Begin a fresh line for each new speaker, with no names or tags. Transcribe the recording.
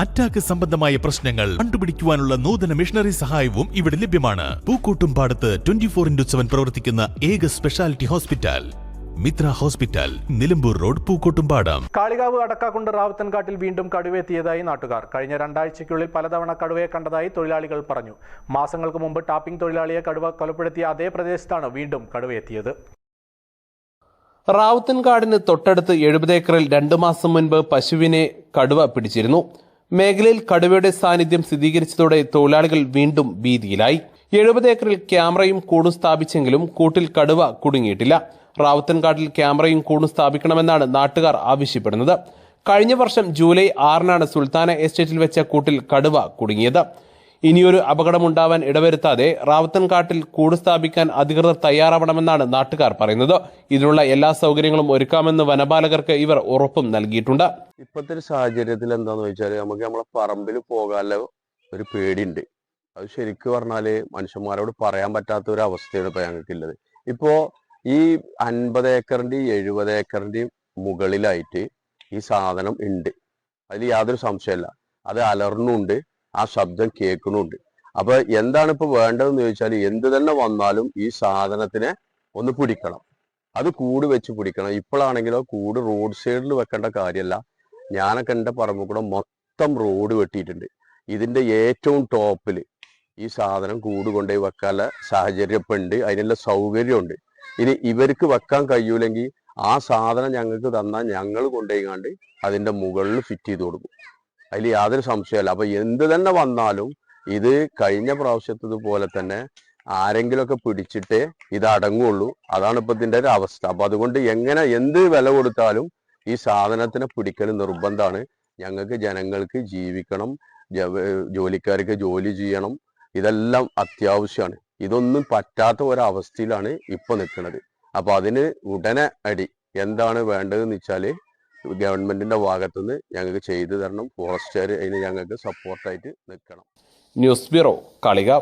Attack സംബന്ധമായ പ്രശ്നങ്ങൾ കണ്ടുപിടിക്കുവാനുള്ള നൂതന മിഷണറി സഹായവും ഇവിടെ ലഭ്യമാണ്. പൂക്കോട്ടും പാടത്ത് ട്വന്റി ഫോർ ഇൻഡു സെവൻ പ്രവർത്തിക്കുന്ന ഏക speciality hospital Mitra hospital Nilambur road Pookkottumpadam.
Kalikavu Adakkakundu റാവത്തൻകാട്ടിൽ വീണ്ടും കടുവയെത്തിയതായി നാട്ടുകാർ. കഴിഞ്ഞ രണ്ടാഴ്ചയ്ക്കുള്ളിൽ പലതവണ കടുവയെ കണ്ടതായി തൊഴിലാളികൾ പറഞ്ഞു. മാസങ്ങൾക്ക് മുമ്പ് ടാപ്പിംഗ് തൊഴിലാളിയെ കടുവ കൊലപ്പെടുത്തിയ അതേ പ്രദേശത്താണ് വീണ്ടും കടുവയെത്തിയത്.
റാവുത്തൻകാടിന് തൊട്ടടുത്ത് എഴുപത് ഏക്കറിൽ രണ്ടു മാസം മുൻപ് പശുവിനെ കടുവ പിടിച്ചിരുന്നു. മേഖലയിൽ കടുവയുടെ സാന്നിധ്യം സ്ഥിരീകരിച്ചതോടെ തൊഴിലാളികൾ വീണ്ടും ഭീതിയിലായി. എഴുപത് ഏക്കറിൽ ക്യാമറയും കൂടും സ്ഥാപിച്ചെങ്കിലും കൂട്ടിൽ കടുവ കുടുങ്ങിയിട്ടില്ല. റാവുത്തൻകാട്ടിൽ ക്യാമറയും കൂടും സ്ഥാപിക്കണമെന്നാണ് നാട്ടുകാർ ആവശ്യപ്പെടുന്നത്. കഴിഞ്ഞ വർഷം ജൂലൈ ആറിനാണ് സുൽത്താന എസ്റ്റേറ്റിൽ വെച്ച കൂട്ടിൽ കടുവ കുടുങ്ങിയത്. ഇനിയൊരു അപകടമുണ്ടാവാൻ ഇടവരുത്താതെ റാവത്തൻകാട്ടിൽ കൂട് സ്ഥാപിക്കാൻ അധികൃതർ തയ്യാറാവണമെന്നാണ് നാട്ടുകാർ പറയുന്നത്. ഇതിനുള്ള എല്ലാ സൗകര്യങ്ങളും ഒരുക്കാമെന്ന് വനപാലകർക്ക് ഇവർ ഉറപ്പും നൽകിയിട്ടുണ്ട്.
ഇപ്പോഴത്തെ ഒരു സാഹചര്യത്തിൽ എന്താന്ന് വെച്ചാൽ നമുക്ക് നമ്മളെ പറമ്പിൽ പോകാനുള്ള ഒരു പേടിയുണ്ട്. അത് ശരിക്കും പറഞ്ഞാൽ മനുഷ്യന്മാരോട് പറയാൻ പറ്റാത്ത ഒരു അവസ്ഥയാണ് ഇപ്പൊ ഞങ്ങൾക്കുള്ളത് ഇപ്പോ ഈ അൻപത് ഏക്കറിന്റെയും എഴുപത് ഏക്കറിന്റെയും മുകളിലായിട്ട് ഈ സാധനം ഉണ്ട്. അതിൽ യാതൊരു സംശയമല്ല അത് അലർന്നുണ്ട്. ആ ശബ്ദം കേൾക്കണുണ്ട് അപ്പൊ എന്താണ് ഇപ്പൊ വേണ്ടതെന്ന് ചോദിച്ചാൽ എന്ത് തന്നെ വന്നാലും ഈ സാധനത്തിനെ ഒന്ന് പിടിക്കണം. അത് കൂട് വെച്ച് പിടിക്കണം. ഇപ്പോഴാണെങ്കിലോ കൂട് റോഡ് സൈഡിൽ വെക്കേണ്ട കാര്യമല്ല. ഞാനൊക്കെ എന്റെ പറമ്പിൽ കൂടെ മൊത്തം റോഡ് വെട്ടിയിട്ടുണ്ട്. ഇതിന്റെ ഏറ്റവും ടോപ്പിൽ ഈ സാധനം കൂട് കൊണ്ടുപോയി വെക്കാനുള്ള സാഹചര്യം ഇപ്പം ഉണ്ട് അതിനുള്ള സൗകര്യമുണ്ട്. ഇനി ഇവർക്ക് വെക്കാൻ കഴിയൂലെങ്കിൽ ആ സാധനം ഞങ്ങൾക്ക് തന്നാൽ ഞങ്ങൾ കൊണ്ടുപോയി കണ്ട് അതിന്റെ മുകളിൽ ഫിറ്റ് ചെയ്ത് കൊടുക്കും. അതിൽ യാതൊരു സംശയമല്ല അപ്പൊ എന്ത് തന്നെ വന്നാലും ഇത് കഴിഞ്ഞ പ്രാവശ്യത്തത് പോലെ തന്നെ ആരെങ്കിലുമൊക്കെ പിടിച്ചിട്ടേ ഇത് അടങ്ങുള്ളൂ. അതാണ് ഇപ്പൊ ഇതിന്റെ ഒരു അവസ്ഥ. അപ്പൊ അതുകൊണ്ട് എങ്ങനെ എന്ത് വില കൊടുത്താലും ഈ സാധനത്തിനെ പിടിക്കൽ നിർബന്ധമാണ്. ഞങ്ങൾക്ക് ജനങ്ങൾക്ക് ജീവിക്കണം ജോലിക്കാർക്ക് ജോലി ചെയ്യണം. ഇതെല്ലാം അത്യാവശ്യമാണ്. ഇതൊന്നും പറ്റാത്ത ഒരവസ്ഥയിലാണ് ഇപ്പൊ നിൽക്കുന്നത് അപ്പൊ അതിന് ഉടനെ അടി. എന്താണ് വേണ്ടതെന്ന് വെച്ചാൽ ഗവൺമെന്റിന്റെ ഭാഗത്തുനിന്ന് ഞങ്ങൾക്ക് ചെയ്തു തരണം. ഫോറസ്റ്റുകാർ അതിന് ഞങ്ങൾക്ക് സപ്പോർട്ടായിട്ട് നിൽക്കണം.
News bureau കാളിക